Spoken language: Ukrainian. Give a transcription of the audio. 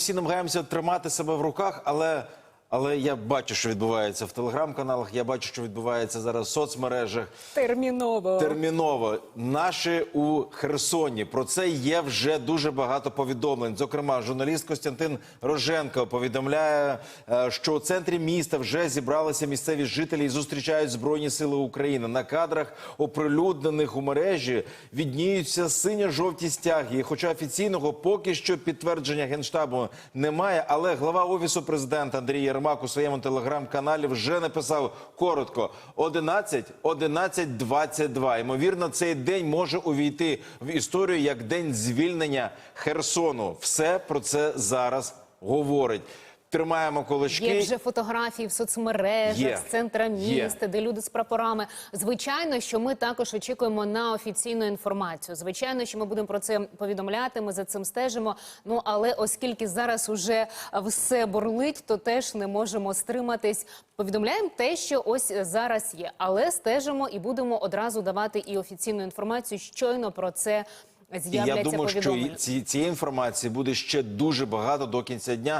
всі намагаємося тримати себе в руках, але, але я бачу, що відбувається в телеграм-каналах. Я бачу, що відбувається зараз в соцмережах. Терміново. Терміново наші у Херсоні. Про це є вже дуже багато повідомлень. Зокрема, журналіст Костянтин Роженко повідомляє, е, що у центрі міста вже зібралися місцеві жителі і зустрічають збройні сили України. На кадрах, оприлюднених у мережі, відніються синьо-жовті стяги. І Хоча офіційного поки що підтвердження генштабу немає, але глава офісу президента Андрій Єрмак у своєму телеграм-каналі вже написав коротко: 11, 11, 22. Ймовірно, цей день може увійти в історію як день звільнення Херсону. Все про це зараз говорить. Тримаємо кулачки. Є вже фотографії в соцмережах Є. з центра Є. міста, де люди з прапорами. Звичайно, що ми також очікуємо на офіційну інформацію. Звичайно, що ми будемо про це повідомляти. Ми за цим стежимо. Ну але оскільки зараз уже все бурлить, то теж не можемо стриматись. Повідомляємо те, що ось зараз є, але стежимо і будемо одразу давати і офіційну інформацію. Щойно про це І я думаю, що ці, цієї інформації буде ще дуже багато до кінця дня.